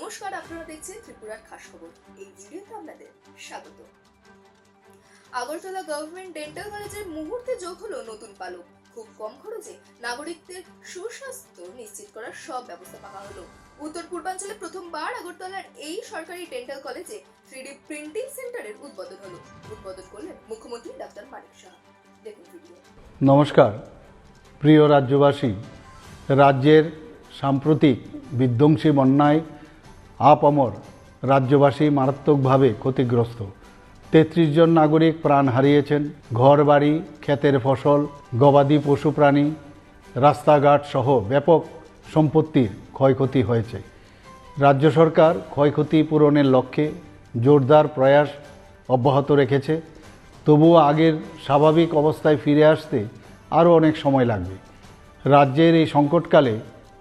নমস্কার, আপনারা দেখছেন ত্রিপুরার খাস খবর। এই ভিডিওতে আপনাদের স্বাগত। আগরতলা গভর্নমেন্ট ডেন্টাল কলেজের মুহূর্তে যোগ হলো নতুন পালক। খুব কম খরচে নাগরিকদের সুস্বাস্থ্য নিশ্চিত করার সব ব্যবস্থা পাওয়া হলো। উত্তর পূর্বাঞ্চলে প্রথমবার আগরতলার এই সরকারি ডেন্টাল কলেজে থ্রিডি প্রিন্টিং সেন্টারের উদ্বোধন হলো। উদ্বোধন করলেন মুখ্যমন্ত্রী ডাক্তার মানিক শাহ। দেখুন ভিডিও নমস্কার। প্রিয় রাজ্যবাসী, রাজ্যের সাম্প্রতিক বিধ্বংসী বন্যায় আপামর রাজ্যবাসী মারাত্মকভাবে ক্ষতিগ্রস্ত। তেত্রিশ জন নাগরিক প্রাণ হারিয়েছেন। ঘরবাড়ি, ক্ষেতের ফসল, গবাদি পশু প্রাণী, রাস্তাঘাট সহ ব্যাপক সম্পত্তির ক্ষয়ক্ষতি হয়েছে। রাজ্য সরকার ক্ষয়ক্ষতি পূরণের লক্ষ্যে জোরদার প্রয়াস অব্যাহত রেখেছে। তবুও আগের স্বাভাবিক অবস্থায় ফিরে আসতে আরও অনেক সময় লাগবে। রাজ্যের এই সংকটকালে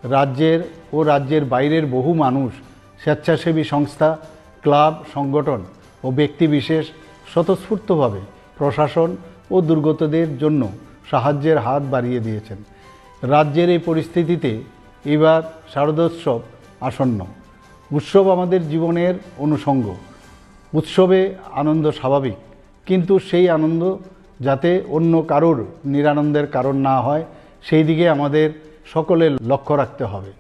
রাজ্যের ও রাজ্যের বাইরের বহু মানুষ স্বেচ্ছাসেবী সংস্থা, ক্লাব, সংগঠন ও ব্যক্তিবিশেষ স্বতঃস্ফূর্তভাবে প্রশাসন ও দুর্গতদের জন্য সাহায্যের হাত বাড়িয়ে দিয়েছেন। রাজ্যের এই পরিস্থিতিতে এবার শারদোৎসব আসন্ন। উৎসব আমাদের জীবনের অনুষঙ্গ। উৎসবে আনন্দ স্বাভাবিক, কিন্তু সেই আনন্দ যাতে অন্য কারোর নিরানন্দের কারণ না হয়, সেই দিকে আমাদের সকলের লক্ষ্য রাখতে হবে।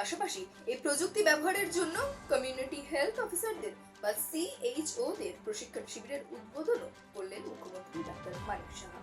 পাশাপাশি এই প্রযুক্তি ব্যবহারের জন্য কমিউনিটি হেলথ অফিসারদের বা সিএইচও দের প্রশিক্ষণ শিবিরের উদ্বোধনও করলেন মুখ্যমন্ত্রী ডাক্তার মানিক সাহা।